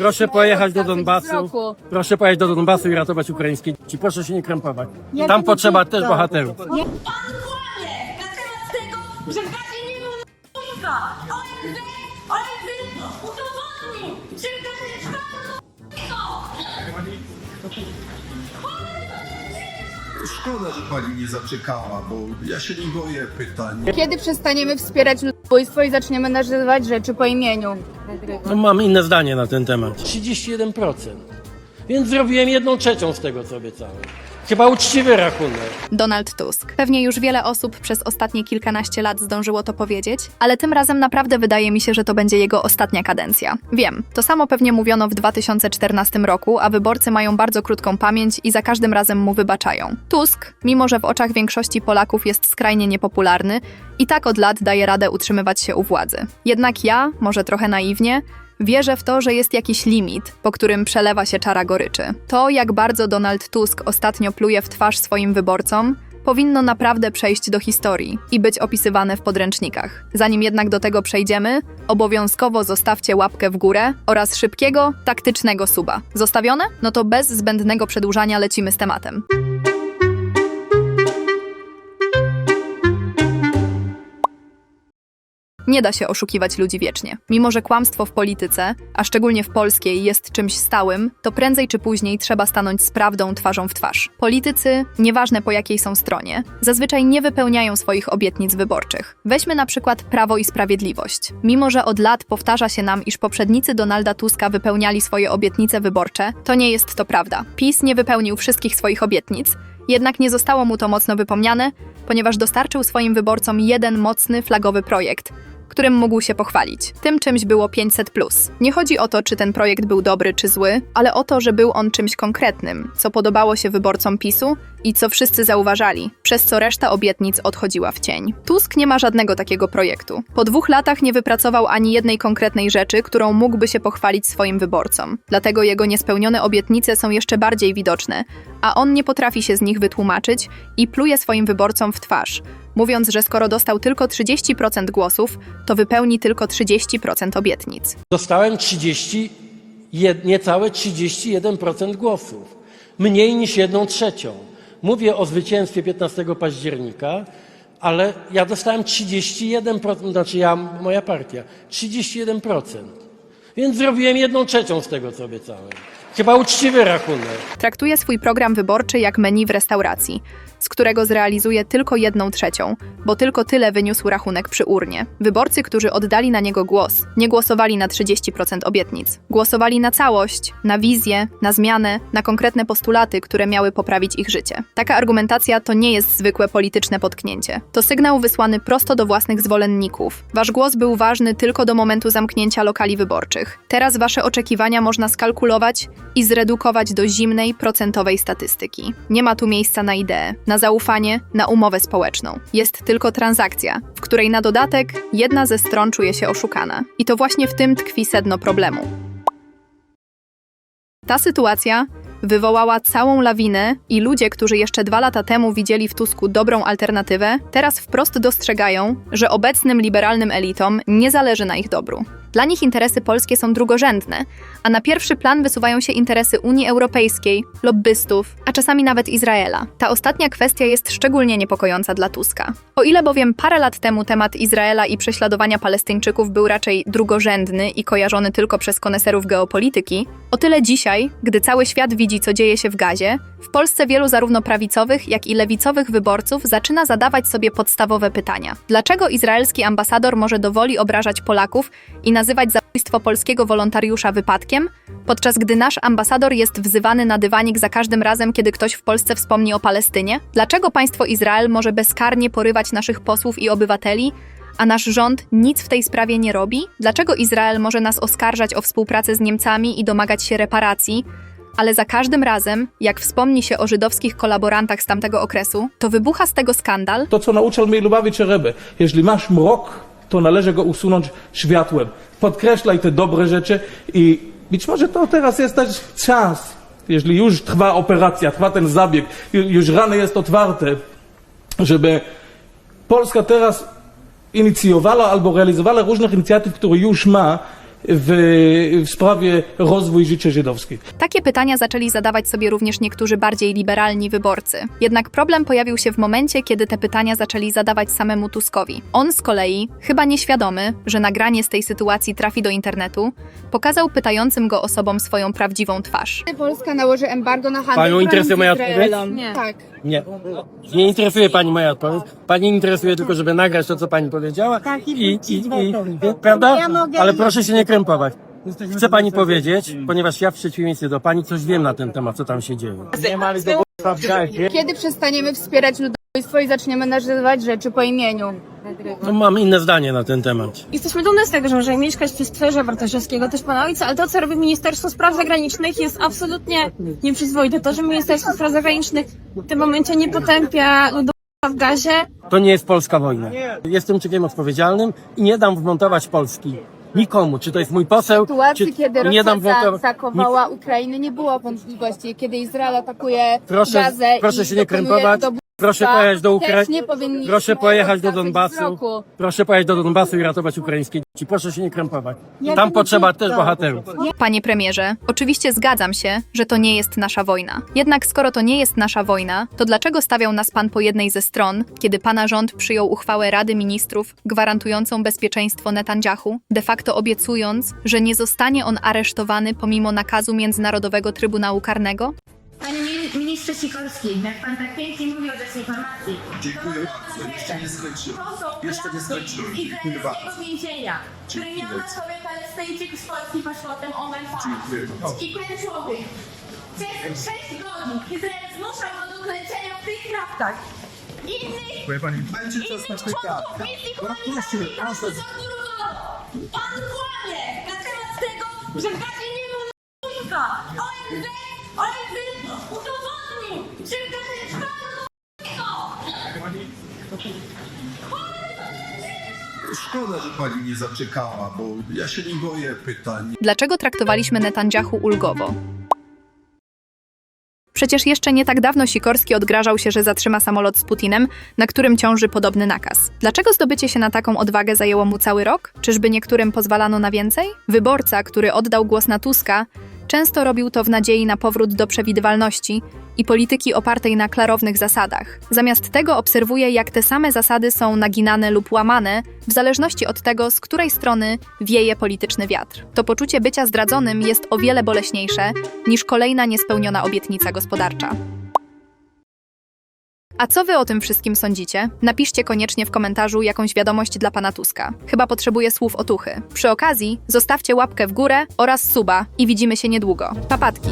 Proszę pojechać do Donbasu. Wzroku. Proszę pojechać do Donbasu i ratować ukraińskie dzieci. Proszę się nie krępować. Ja Tam potrzeba też bohaterów. Pan kłamie na temat tego, że w gazie nie ma n***nika. ONZ, ONZ udowodnił, że w gazie trwa Szkoda, że pani nie zaczekała, bo ja się nie boję pytań. Kiedy przestaniemy wspierać ludobójstwo i zaczniemy nazywać rzeczy po imieniu? No, mam inne zdanie na ten temat. 31%. Więc zrobiłem jedną trzecią z tego, co obiecałem. Chyba uczciwy rachunek. Donald Tusk. Pewnie już wiele osób przez ostatnie kilkanaście lat zdążyło to powiedzieć, ale tym razem naprawdę wydaje mi się, że to będzie jego ostatnia kadencja. Wiem, to samo pewnie mówiono w 2014 roku, a wyborcy mają bardzo krótką pamięć i za każdym razem mu wybaczają. Tusk, mimo że w oczach większości Polaków jest skrajnie niepopularny, i tak od lat daje radę utrzymywać się u władzy. Jednak ja, może trochę naiwnie, Wierzę w to, że jest jakiś limit, po którym przelewa się czara goryczy. To, jak bardzo Donald Tusk ostatnio pluje w twarz swoim wyborcom, powinno naprawdę przejść do historii i być opisywane w podręcznikach. Zanim jednak do tego przejdziemy, obowiązkowo zostawcie łapkę w górę oraz szybkiego, taktycznego suba. Zostawione? No to bez zbędnego przedłużania lecimy z tematem. Nie da się oszukiwać ludzi wiecznie. Mimo, że kłamstwo w polityce, a szczególnie w polskiej, jest czymś stałym, to prędzej czy później trzeba stanąć z prawdą twarzą w twarz. Politycy, nieważne po jakiej są stronie, zazwyczaj nie wypełniają swoich obietnic wyborczych. Weźmy na przykład Prawo i Sprawiedliwość. Mimo, że od lat powtarza się nam, iż poprzednicy Donalda Tuska wypełniali swoje obietnice wyborcze, to nie jest to prawda. PiS nie wypełnił wszystkich swoich obietnic, jednak nie zostało mu to mocno wypomniane, ponieważ dostarczył swoim wyborcom jeden mocny, flagowy projekt, którym mógł się pochwalić. Tym czymś było 500. Nie chodzi o to, czy ten projekt był dobry czy zły, ale o to, że był on czymś konkretnym, co podobało się wyborcom PiSu i co wszyscy zauważali, przez co reszta obietnic odchodziła w cień. Tusk nie ma żadnego takiego projektu. Po dwóch latach nie wypracował ani jednej konkretnej rzeczy, którą mógłby się pochwalić swoim wyborcom. Dlatego jego niespełnione obietnice są jeszcze bardziej widoczne, a on nie potrafi się z nich wytłumaczyć i pluje swoim wyborcom w twarz, mówiąc, że skoro dostał tylko 30% głosów, to wypełni tylko 30% obietnic. Dostałem 30, jed, niecałe 31% głosów. Mniej niż jedną trzecią. Mówię o zwycięstwie 15 października, ale ja dostałem 31%, znaczy ja, moja partia, 31%. Więc zrobiłem jedną trzecią z tego, co obiecałem. Chyba uczciwy rachunek. Traktuje swój program wyborczy jak menu w restauracji, z którego zrealizuje tylko jedną trzecią, bo tylko tyle wyniósł rachunek przy urnie. Wyborcy, którzy oddali na niego głos, nie głosowali na 30% obietnic. Głosowali na całość, na wizję, na zmianę, na konkretne postulaty, które miały poprawić ich życie. Taka argumentacja to nie jest zwykłe polityczne potknięcie. To sygnał wysłany prosto do własnych zwolenników. Wasz głos był ważny tylko do momentu zamknięcia lokali wyborczych. Teraz wasze oczekiwania można skalkulować i zredukować do zimnej, procentowej statystyki. Nie ma tu miejsca na ideę, na zaufanie, na umowę społeczną. Jest tylko transakcja, w której na dodatek jedna ze stron czuje się oszukana. I to właśnie w tym tkwi sedno problemu. Ta sytuacja wywołała całą lawinę i ludzie, którzy jeszcze dwa lata temu widzieli w Tusku dobrą alternatywę, teraz wprost dostrzegają, że obecnym liberalnym elitom nie zależy na ich dobru. Dla nich interesy polskie są drugorzędne, a na pierwszy plan wysuwają się interesy Unii Europejskiej, lobbystów, a czasami nawet Izraela. Ta ostatnia kwestia jest szczególnie niepokojąca dla Tuska. O ile bowiem parę lat temu temat Izraela i prześladowania Palestyńczyków był raczej drugorzędny i kojarzony tylko przez koneserów geopolityki, o tyle dzisiaj, gdy cały świat widzi, co dzieje się w Gazie, w Polsce wielu zarówno prawicowych, jak i lewicowych wyborców zaczyna zadawać sobie podstawowe pytania. Dlaczego izraelski ambasador może dowoli obrażać Polaków i nazywać zabójstwo polskiego wolontariusza wypadkiem, podczas gdy nasz ambasador jest wzywany na dywanik za każdym razem, kiedy ktoś w Polsce wspomni o Palestynie? Dlaczego państwo Izrael może bezkarnie porywać naszych posłów i obywateli, a nasz rząd nic w tej sprawie nie robi? Dlaczego Izrael może nas oskarżać o współpracę z Niemcami i domagać się reparacji, ale za każdym razem, jak wspomni się o żydowskich kolaborantach z tamtego okresu, to wybucha z tego skandal, To, co nauczał mnie Lubawicz Rebbe. Jeśli masz mrok, to należy go usunąć światłem. Podkreślaj te dobre rzeczy i być może to teraz jest też czas, jeśli już trwa operacja, trwa ten zabieg, ju- już rany jest otwarte, żeby Polska teraz inicjowała albo realizowała różnych inicjatyw, które już ma, w, w sprawie rozwój życia żydowskiego. Takie pytania zaczęli zadawać sobie również niektórzy bardziej liberalni wyborcy. Jednak problem pojawił się w momencie, kiedy te pytania zaczęli zadawać samemu Tuskowi. On z kolei, chyba nieświadomy, że nagranie z tej sytuacji trafi do internetu, pokazał pytającym go osobom swoją prawdziwą twarz. Polska nałoży embargo na handel Panią interesuje moja odpowiedź? Nie. Tak. Nie. Nie interesuje pani moja odpowiedź. Pani interesuje tylko, żeby nagrać to, co pani powiedziała. Tak, i i, i, i. Prawda? Ja mogę Ale proszę się nie krępować. Chcę pani powiedzieć, ponieważ ja w przeciwieństwie do pani coś wiem na ten temat, co tam się dzieje. Kiedy przestaniemy wspierać ludobójstwo i zaczniemy nazywać rzeczy po imieniu? No, mam inne zdanie na ten temat. Jesteśmy dumni z tego, że możemy mieszkać przy stworze Bartoszewskiego, też pana ojca, ale to, co robi Ministerstwo Spraw Zagranicznych jest absolutnie nieprzyzwoite. To, że Ministerstwo Spraw Zagranicznych w tym momencie nie potępia ludobójstwa w gazie, To nie jest polska wojna. Jestem człowiekiem odpowiedzialnym i nie dam wmontować Polski. Nikomu, czy to jest mój poseł, sytuacji, czy kiedy nie dam Rosja wmontować. zaatakowała Ukrainę, nie było wątpliwości. Kiedy Izrael atakuje Proszę, Gazę proszę i się nie dokonuje krępować. Proszę pojechać do też Ukrainy. nie powinniśmy Proszę pojechać do odwracać Donbasu. wzroku. Proszę pojechać do Donbasu i ratować ukraińskie dzieci. Proszę się nie krępować. Tam potrzeba też bohaterów. Panie premierze, oczywiście zgadzam się, że to nie jest nasza wojna. Jednak skoro to nie jest nasza wojna, to dlaczego stawiał nas pan po jednej ze stron, kiedy pana rząd przyjął uchwałę Rady Ministrów gwarantującą bezpieczeństwo Netanyahu, de facto obiecując, że nie zostanie on aresztowany pomimo nakazu Międzynarodowego Trybunału Karnego? Panie mi- ministrze Sikorski, jak pan tak pięknie mówi o dezinformacji. Dziękuję bardzo. Jeszcze nie skończyłem. To są Jeszcze nie skończyłem. Dziękuję bardzo. izraelskiego więzienia, który miał na sobie Palestyńczyk z polskim paszportem Omen Dziękuję bardzo. I ten człowiek przez 6 godzin Izrael zmuszał go do klęczenia w tych kraftach. Innych Dziękuję pani. Będzie czas na karty. misji Proszę, humanitarnych proszę. Pan kłamie na temat tego, że w gazie nie Szkoda, że pani nie zaczekała, bo ja się nie boję pytań. Dlaczego traktowaliśmy Netanyahu ulgowo? Przecież jeszcze nie tak dawno Sikorski odgrażał się, że zatrzyma samolot z Putinem, na którym ciąży podobny nakaz. Dlaczego zdobycie się na taką odwagę zajęło mu cały rok? Czyżby niektórym pozwalano na więcej? Wyborca, który oddał głos na Tuska, często robił to w nadziei na powrót do przewidywalności i polityki opartej na klarownych zasadach. Zamiast tego obserwuje, jak te same zasady są naginane lub łamane, w zależności od tego, z której strony wieje polityczny wiatr. To poczucie bycia zdradzonym jest o wiele boleśniejsze niż kolejna niespełniona obietnica gospodarcza. A co wy o tym wszystkim sądzicie? Napiszcie koniecznie w komentarzu jakąś wiadomość dla pana Tuska. Chyba potrzebuję słów otuchy. Przy okazji, zostawcie łapkę w górę oraz suba i widzimy się niedługo. Papatki!